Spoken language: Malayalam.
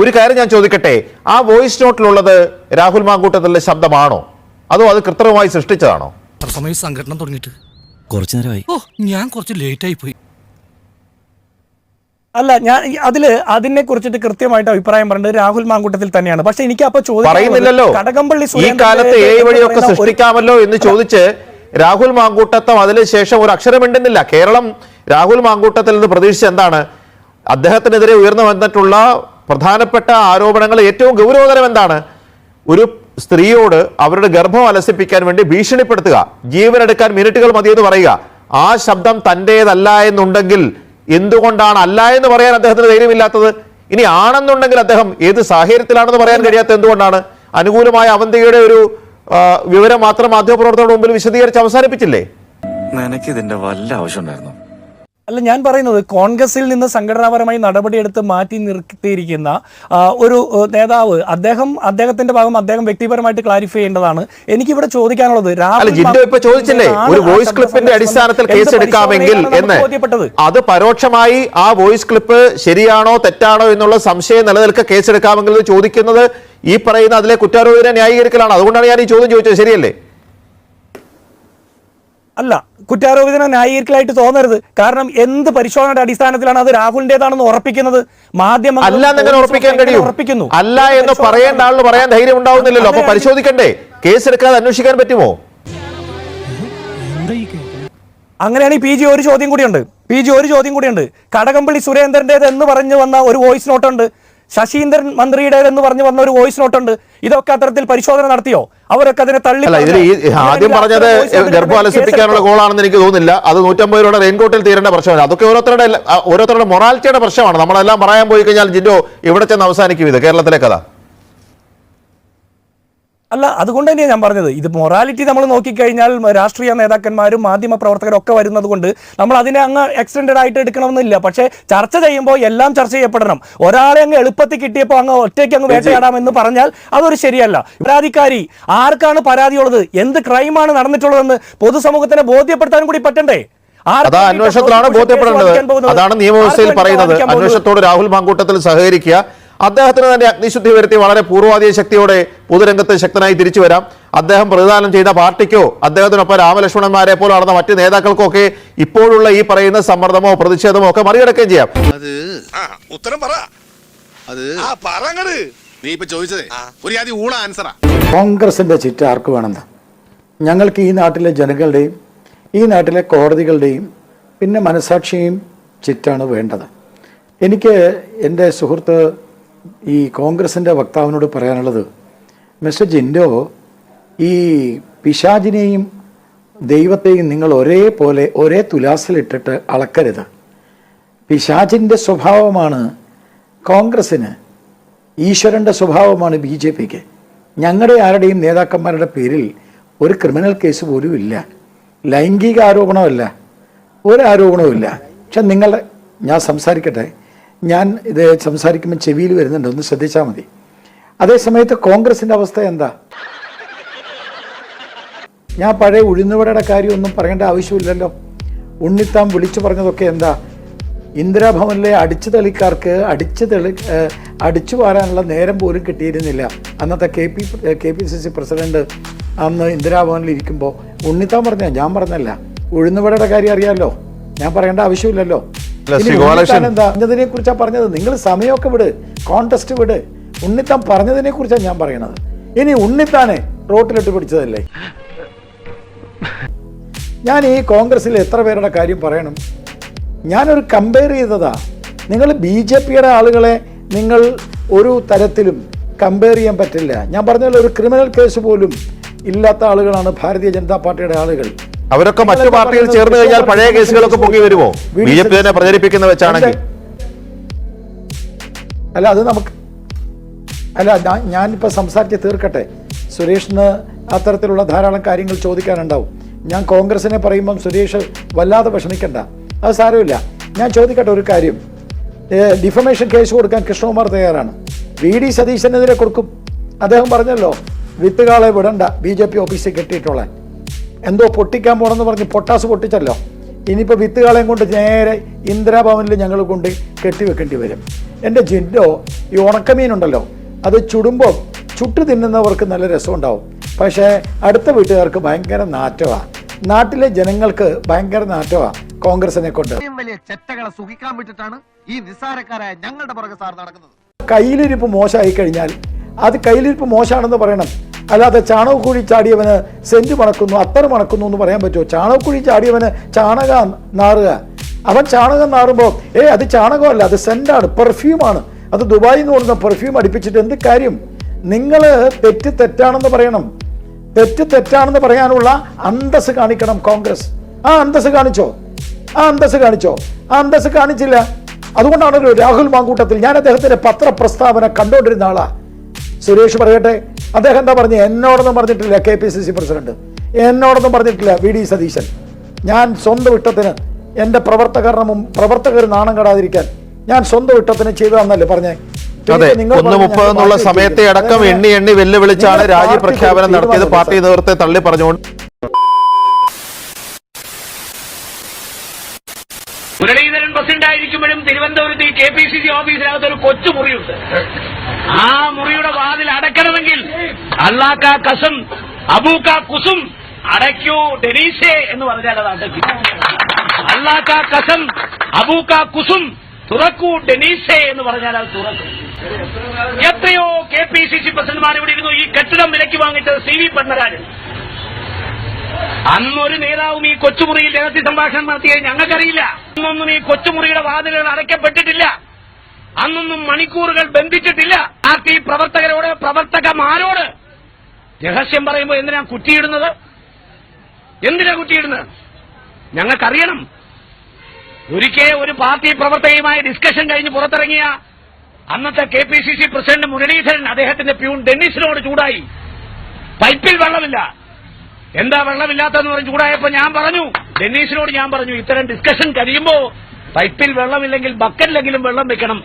ഒരു കാര്യം ഞാൻ ചോദിക്കട്ടെ? ആ വോയിസ് നോട്ടിലുള്ളത് രാഹുൽ മാങ്കൂട്ടത്തിലെ ശബ്ദമാണോ? അതോ അത് കൃത്രിമമായി സൃഷ്ടിച്ചതാണോ? സംഘടന തുടങ്ങിയിട്ട്. കുറച്ചു നേരമായി. ഓ ഞാൻ കുറച്ച് ലേറ്റ് ആയി പോയി. അല്ല ഞാൻ അതിൽ അതിനെ കുറിച്ചിട്ട് കൃത്യമായിട്ട് അഭിപ്രായം പറഞ്ഞത് രാഹുൽ മാങ്കൂട്ടത്തിൽ തന്നെയാണ്. പക്ഷെ എനിക്ക് അപ്പൊ പറയുന്നില്ലല്ലോ. കടകംപള്ളി ഈ കാലത്ത് ഏ എന്ന് വഴിയൊക്കെ സൃഷ്ടിക്കാമല്ലോ എന്ന് ചോദിച്ച് രാഹുൽ മാങ്കൂട്ടത്തം അതിനുശേഷം ഒരു അക്ഷരം മിണ്ടുന്നില്ല. കേരളം രാഹുൽ മാങ്കൂട്ടത്തിൽ നിന്ന് പ്രതീക്ഷിച്ച എന്താണ്? അദ്ദേഹത്തിനെതിരെ ഉയർന്നു വന്നിട്ടുള്ള പ്രധാനപ്പെട്ട ആരോപണങ്ങൾ ഏറ്റവും ഗൗരവതരം എന്താണ്? ഒരു സ്ത്രീയോട് അവരുടെ ഗർഭം അലസിപ്പിക്കാൻ വേണ്ടി ഭീഷണിപ്പെടുത്തുക ജീവനെടുക്കാൻ മിനിറ്റുകൾ മതിയെന്ന് പറയുക. ആ ശബ്ദം തന്റേതല്ല എന്നുണ്ടെങ്കിൽ എന്തുകൊണ്ടാണ് അല്ല എന്ന് പറയാൻ അദ്ദേഹത്തിന് ധൈര്യമില്ലാത്തത്? ഇനി ആണെന്നുണ്ടെങ്കിൽ അദ്ദേഹം ഏത് സാഹചര്യത്തിലാണെന്ന് പറയാൻ കഴിയാത്ത എന്തുകൊണ്ടാണ്? അനുകൂലമായ അവന്തികയുടെ ഒരു വിവരം മാത്രം മാധ്യമപ്രവർത്തകരുടെ മുമ്പിൽ വിശദീകരിച്ച് അവസാനിപ്പിച്ചില്ലേ? നിനക്ക് ഇതിന്റെ വല്ല ആവശ്യമുണ്ടായിരുന്നു? അല്ല ഞാൻ പറയുന്നത് കോൺഗ്രസിൽ നിന്ന് സംഘടനാപരമായി നടപടിയെടുത്ത് മാറ്റി നിർത്തിയിരിക്കുന്ന ഒരു നേതാവ് അദ്ദേഹം അദ്ദേഹത്തിന്റെ ഭാഗം അദ്ദേഹം വ്യക്തിപരമായിട്ട് ക്ലാരിഫൈ ചെയ്യേണ്ടതാണ്. എനിക്കിവിടെ ചോദിക്കാനുള്ളത് വോയിസ് ക്ലിപ്പിന്റെ അടിസ്ഥാനത്തിൽ കേസ് എടുക്കാമെങ്കിൽ എന്ന്. അത് പരോക്ഷമായി ആ വോയിസ് ക്ലിപ്പ് ശരിയാണോ തെറ്റാണോ എന്നുള്ള സംശയം നിലനിൽക്കെ കേസെടുക്കാമെങ്കിൽ ചോദിക്കുന്നത് ഈ പറയുന്ന അതിലെ കുറ്റാരോപിതനെ ന്യായീകരിക്കലാണ്. അതുകൊണ്ടാണ് ഞാൻ ഈ ചോദ്യം ചോദിച്ചത്. ശരിയല്ലേ? അല്ല കുറ്റാരോപിതനെ ന്യായീകരിക്കലായിട്ട് തോന്നരുത്. കാരണം എന്ത് പരിശോധനയുടെ അടിസ്ഥാനത്തിലാണ് അത് രാഹുലിന്റേതാണെന്ന് ഉറപ്പിക്കുന്നത്? മാധ്യമം അല്ല എന്നെങ്ങനെ ഉറപ്പിക്കാൻ കഴിയും? ഉറപ്പിക്കുന്നു. അല്ല എന്ന് പറയേണ്ട ആളിന് പറയാൻ ധൈര്യം ഉണ്ടാവുന്നില്ലല്ലോ. അപ്പൊ പരിശോധിക്കണ്ടേ? കേസ് എടുക്കാതെ അന്വേഷിക്കാൻ പറ്റുമോ? അങ്ങനെയാണെങ്കിൽ പി ജി ഒരു ചോദ്യം കൂടിയുണ്ട്. പി ജി ഒരു ചോദ്യം കൂടിയുണ്ട്. കടകംപള്ളി സുരേന്ദ്രന്റേത് എന്ന് പറഞ്ഞു വന്ന ഒരു വോയിസ് നോട്ടുണ്ട്. ശശീന്ദ്രൻ മന്ത്രിയുടേതെന്ന് പറഞ്ഞു വന്ന ഒരു വോയിസ് നോട്ടുണ്ട് ഇതൊക്കെ അത്തരത്തിൽ പരിശോധന നടത്തിയോ? അവരൊക്കെ അതിനെ തള്ളി ആദ്യം പറഞ്ഞത് ഗർഭം അലസിപ്പിക്കാനുള്ള ഗോളാണെന്ന് എനിക്ക് തോന്നുന്നില്ല. അത് നൂറ്റമ്പത് രൂപയുടെ റെയിൻകോട്ടിൽ തീരേണ്ട പ്രശ്നമാണ് അതൊക്കെ ഓരോരുത്തരുടെ ഓരോരുത്തരുടെ മൊറാലിറ്റിയുടെ പ്രശ്നമാണ്. നമ്മളെല്ലാം പറയാൻ പോയി കഴിഞ്ഞാൽ ജിൻഡോ ഇവിടെ ചെന്ന് അവസാനിക്കും ഇത് കേരളത്തിലെ കഥ. അല്ല അതുകൊണ്ട് തന്നെയാണ് ഞാൻ പറഞ്ഞത്. ഇത് മൊറാലിറ്റി നമ്മൾ നോക്കിക്കഴിഞ്ഞാൽ രാഷ്ട്രീയ നേതാക്കന്മാരും മാധ്യമ പ്രവർത്തകരും ഒക്കെ വരുന്നത് കൊണ്ട് നമ്മൾ അതിനെ അങ്ങ് എക്സ്റ്റൻഡഡ് ആയിട്ട് എടുക്കണമെന്നില്ല. പക്ഷേ ചർച്ച ചെയ്യുമ്പോൾ എല്ലാം ചർച്ച ചെയ്യപ്പെടണം. ഒരാളെ അങ്ങ് എളുപ്പത്തിൽ കിട്ടിയപ്പോൾ അങ്ങ് ഒറ്റയ്ക്ക് അങ്ങ് വേട്ടയാടാമെന്ന് പറഞ്ഞാൽ അതൊരു ശരിയല്ല. പരാതിക്കാരി ആർക്കാണ് പരാതിയുള്ളത്? എന്ത് ക്രൈമാണ് നടന്നിട്ടുള്ളതെന്ന് പൊതുസമൂഹത്തിനെ ബോധ്യപ്പെടുത്താൻ കൂടി പറ്റണ്ടേ? അതാ അന്വേഷണത്തിലാണ് ബോധ്യപ്പെടേണ്ടത് അതാണ് നിയമവ്യവസ്ഥയിൽ പറയുന്നത്. അന്വേഷണത്തോട് രാഹുൽ മാങ്കൂട്ടത്തിൽ സഹകരിക്കുക. അദ്ദേഹത്തിന് തന്നെ അഗ്നിശുദ്ധി വരുത്തി വളരെ പൂർവാധിക ശക്തിയോടെ പൊതുരംഗത്ത് ശക്തനായി തിരിച്ചു വരാം. അദ്ദേഹം പ്രതിദാനം ചെയ്ത പാർട്ടിക്കോ അദ്ദേഹത്തിനൊപ്പം രാമലക്ഷ്മണന്മാരെ പോലെ നടന്ന മറ്റ് നേതാക്കൾക്കോ ഒക്കെ ഇപ്പോഴുള്ള ഈ പറയുന്ന സമ്മർദ്ദമോ പ്രതിഷേധമോ ഒക്കെ മറികടക്കുകയും ചെയ്യാം. അത് ഉത്തരം പറ. അത് ആ പറങ്ങട് നീ ഇപ്പൊ ചോദിച്ചതേ. ഒരു ആദ്യം ഊള ആൻസറാ കോൺഗ്രസിന്റെ ചിറ്റ ആർക്ക് വേണമെന്ന്? ഞങ്ങൾക്ക് ഈ നാട്ടിലെ ജനങ്ങളുടെയും ഈ നാട്ടിലെ കോടതികളുടെയും പിന്നെ മനസാക്ഷിയും ചിറ്റാണ് വേണ്ടത്. എനിക്ക് എന്റെ സുഹൃത്ത് ഈ കോൺഗ്രസിന്റെ വക്താവിനോട് പറയാനുള്ളത് മിസ്റ്റർ ജിൻഡോ ഈ പിശാജിനെയും ദൈവത്തെയും നിങ്ങൾ ഒരേപോലെ ഒരേ തുലാസിലിട്ടിട്ട് അളക്കരുത്. പിശാചിന്റെ സ്വഭാവമാണ് കോൺഗ്രസ്സിന് ഈശ്വരന്റെ സ്വഭാവമാണ് ബി ജെ പിക്ക്. ഞങ്ങളുടെ ആരുടെയും നേതാക്കന്മാരുടെ പേരിൽ ഒരു ക്രിമിനൽ കേസ് പോലും ഇല്ല. ലൈംഗിക ആരോപണമല്ല. ഒരു ആരോപണവുമില്ല. പക്ഷെ നിങ്ങളുടെ ഞാൻ സംസാരിക്കട്ടെ? ഞാൻ ഇത് സംസാരിക്കുമ്പോൾ ചെവിയിൽ വരുന്നുണ്ട്. ഒന്ന് ശ്രദ്ധിച്ചാൽ മതി. അതേസമയത്ത് കോൺഗ്രസിന്റെ അവസ്ഥ എന്താ? ഞാൻ പഴയ ഉഴുന്നുവടയുടെ കാര്യമൊന്നും പറയേണ്ട ആവശ്യമില്ലല്ലോ. ഉണ്ണിത്താൻ വിളിച്ചു പറഞ്ഞതൊക്കെ എന്താ? ഇന്ദിരാഭവനിലെ അടിച്ചു തെളിക്കാർക്ക് അടിച്ചു തെളി അടിച്ചു പാരാനുള്ള നേരം പോലും കിട്ടിയിരുന്നില്ല. അന്നത്തെ K P K P C C president അന്ന് ഇന്ദിരാഭവനിൽ ഇരിക്കുമ്പോൾ ഉണ്ണിത്താൻ പറഞ്ഞ? ഞാൻ പറഞ്ഞല്ല. ഉഴുന്നുവടയുടെ കാര്യം അറിയാമല്ലോ ഞാൻ പറയേണ്ട ആവശ്യമില്ലല്ലോ. പറഞ്ഞതിനെ കുറിച്ചാണ് പറഞ്ഞത്? നിങ്ങൾ സമയമൊക്കെ വിട് കോൺടെസ്റ്റ് വിട്. ഉണ്ണിത്താൻ പറഞ്ഞതിനെ കുറിച്ചാണ് ഞാൻ പറയണത്. ഇനി ഉണ്ണിത്താനെ റോട്ടിലിട്ട് പിടിച്ചതല്ലേ? ഞാൻ ഈ കോൺഗ്രസ്സിൽ എത്ര പേരുടെ കാര്യം പറയണം? ഞാനൊരു കമ്പയർ ചെയ്തതാ. നിങ്ങൾ ബി ജെ പിയുടെ ആളുകളെ നിങ്ങൾ ഒരു തരത്തിലും കമ്പയർ ചെയ്യാൻ പറ്റില്ല. ഞാൻ പറഞ്ഞല്ലോ ഒരു ക്രിമിനൽ കേസ് പോലും ഇല്ലാത്ത ആളുകളാണ് ഭാരതീയ ജനതാ പാർട്ടിയുടെ ആളുകൾ. അവരൊക്കെ മറ്റു പാർട്ടികൾ ചേർന്ന് കഴിഞ്ഞാൽ പഴയ കേസുകളൊക്കെ പൊങ്ങി വരുമോ? ബി ജെ പി തന്നെ പ്രചരിപ്പിക്കുന്ന വെച്ചാണെങ്കിൽ. അല്ല അത് നമുക്ക് അല്ല ഞാനിപ്പോൾ സംസാരിച്ച് തീർക്കട്ടെ. സുരേഷിന് അത്തരത്തിലുള്ള ധാരാളം കാര്യങ്ങൾ ചോദിക്കാനുണ്ടാവും. ഞാൻ കോൺഗ്രസിനെ പറയുമ്പം സുരേഷ് വല്ലാതെ വിഷമിക്കണ്ട. അത് സാരമില്ല. ഞാൻ ചോദിക്കട്ടെ ഒരു കാര്യം. ഡിഫമേഷൻ കേസ് കൊടുക്കാൻ കൃഷ്ണകുമാർ തയ്യാറാണ്. വി ഡി സതീശനെതിരെ കൊടുക്കും. അദ്ദേഹം പറഞ്ഞല്ലോ വിത്തുകാളെ വിടണ്ട. ബി ജെ പി ഓഫീസിൽ കെട്ടിയിട്ടുള്ള. എന്തോ പൊട്ടിക്കാൻ പോണമെന്ന് പറഞ്ഞ് പൊട്ടാസ് പൊട്ടിച്ചല്ലോ. ഇനിയിപ്പോൾ വിത്തുകളെയും കൊണ്ട് നേരെ ഇന്ദിരാഭവനിൽ ഞങ്ങൾ കൊണ്ട് കെട്ടിവെക്കേണ്ടി വരും. എന്റെ ജിൻഡോ ഈ ഉണക്കമീനുണ്ടല്ലോ അത് ചുടുമ്പോൾ ചുട്ടു തിന്നുന്നവർക്ക് നല്ല രസമുണ്ടാവും. പക്ഷേ അടുത്ത വീട്ടുകാർക്ക് ഭയങ്കര നാറ്റമാണ് നാട്ടിലെ ജനങ്ങൾക്ക് ഭയങ്കര നാറ്റമാണ് കോൺഗ്രസിനെ കൊണ്ട്. വലിയ ചെറ്റകളെ സുഖിക്കാൻ വിട്ടിട്ടാണ് ഈ നിസ്സാരക്കാരായ ഞങ്ങളുടെ പുറകെ സാർ നടക്കുന്നത്. കയ്യിലിരിപ്പ് മോശമായി കഴിഞ്ഞാൽ അത് കയ്യിലിരിപ്പ് മോശമാണെന്ന് പറയണം. അല്ലാതെ ചാണകക്കുഴി ചാടിയവന് സെന്റ് മണക്കുന്നു അത്തർ മണക്കുന്നു എന്ന് പറയാൻ പറ്റുമോ? ചാണകക്കുഴി ചാടിയവന് ചാണക നാറുക. അവൻ ചാണകം നാറുമ്പോൾ ഏ അത് ചാണകമല്ല അത് സെന്റാണ് പെർഫ്യൂമാണ്. അത് ദുബായിൽ നിന്ന് കൊണ്ടുവന്ന പെർഫ്യൂം അടിപ്പിച്ചിട്ട് എന്ത് കാര്യം? നിങ്ങൾ തെറ്റ് തെറ്റാണെന്ന് പറയണം. തെറ്റ് തെറ്റാണെന്ന് പറയാനുള്ള അന്തസ് കാണിക്കണം കോൺഗ്രസ്. ആ അന്തസ് കാണിച്ചോ? ആ അന്തസ് കാണിച്ചോ? ആ അന്തസ് കാണിച്ചില്ല. അതുകൊണ്ടാണല്ലോ രാഹുൽ മാങ്കൂട്ടത്തിൽ ഞാൻ അദ്ദേഹത്തിന്റെ പത്രപ്രസ്താവന കണ്ടുകൊണ്ടിരുന്ന ആളാ. സുരേഷ് പറയട്ടെ അദ്ദേഹം എന്താ പറഞ്ഞു? എന്നോടൊന്നും പറഞ്ഞിട്ടില്ല K P C C president. എന്നോടൊന്നും പറഞ്ഞിട്ടില്ല വി ഡി സതീശൻ. ഞാൻ സ്വന്തം ഇഷ്ടത്തിന് എന്റെ പ്രവർത്തകരുടെ മുമ്പ് പ്രവർത്തകർ നാണം കെടാതിരിക്കാൻ ഞാൻ സ്വന്തം ഇഷ്ടത്തിന് ചെയ്തു തന്നല്ലേ പറഞ്ഞേ? അതെ ഒന്ന് മുപ്പത് എന്നുള്ള സമയത്തെ അടക്കം എണ്ണി എണ്ണി വെല്ലുവിളിച്ചാണ് രാജി പ്രഖ്യാപനം നടത്തിയത്. പാർട്ടി നേതൃത്വത്തെ തള്ളി പറഞ്ഞുകൊണ്ട്. മുരളീധരൻ പ്രസിഡന്റ് ആയിരിക്കുമ്പോഴും തിരുവനന്തപുരത്ത് ഈ കെ പി സി സി ഓഫീസിനകത്ത് ഒരു കൊച്ചു മുറിയുണ്ട്. ആ മുറിയുടെ വാതിൽ അള്ളാക്ക കസം അബൂക്ക കുസും അടയ്ക്കൂ ഡെനീസേ എന്ന് പറഞ്ഞാൽ അത്. അടയ്ക്കും അള്ളാക്ക കസം അബൂക്ക കുസും തുറക്കൂ ഡെനീസേ എന്ന് പറഞ്ഞാൽ അത് തുറക്കും. എത്രയോ കെ പി സി സി പ്രസിഡന്റ്മാർ ഇവിടെ ഇരുന്നു. ഈ കെട്ടിടം വിലയ്ക്ക് വാങ്ങിച്ചത് സി വി പത്മരാജൻ അന്നൊരു നേതാവും ഈ കൊച്ചുമുറിയിൽ രഹസ്യ സംഭാഷണം നടത്തിയത് ഞങ്ങൾക്കറിയില്ല. അന്നൊന്നും ഈ കൊച്ചുമുറിയുടെ വാതിലുകൾ അടയ്ക്കപ്പെട്ടിട്ടില്ല. അന്നൊന്നും മണിക്കൂറുകൾ ബന്ധിച്ചിട്ടില്ല. പാർട്ടി പ്രവർത്തകമാരോട് രഹസ്യം പറയുമ്പോൾ എന്തിനാ കുറ്റിയിടുന്നത്? എന്തിനാ കുറ്റിയിടുന്നത്? ഞങ്ങൾക്കറിയണം. ഒരിക്കൽ ഒരു പാർട്ടി പ്രവർത്തകയുമായി ഡിസ്കഷൻ കഴിഞ്ഞ് പുറത്തിറങ്ങിയ അന്നത്തെ K P C C president Muraleedharan അദ്ദേഹത്തിന്റെ പ്യൂൺ ഡെന്നിസിനോട് ചൂടായി. പൈപ്പിൽ വെള്ളമില്ല. എന്താ വെള്ളമില്ലാത്തെന്ന് പറഞ്ഞ് ചൂടായപ്പോ ഞാൻ പറഞ്ഞു ഡെന്നീസിനോട് ഞാൻ പറഞ്ഞു ഇത്തരം ഡിസ്കഷൻ കഴിയുമ്പോ പൈപ്പിൽ വെള്ളമില്ലെങ്കിൽ ബക്കറ്റിലെങ്കിലും വെള്ളം വെക്കണം.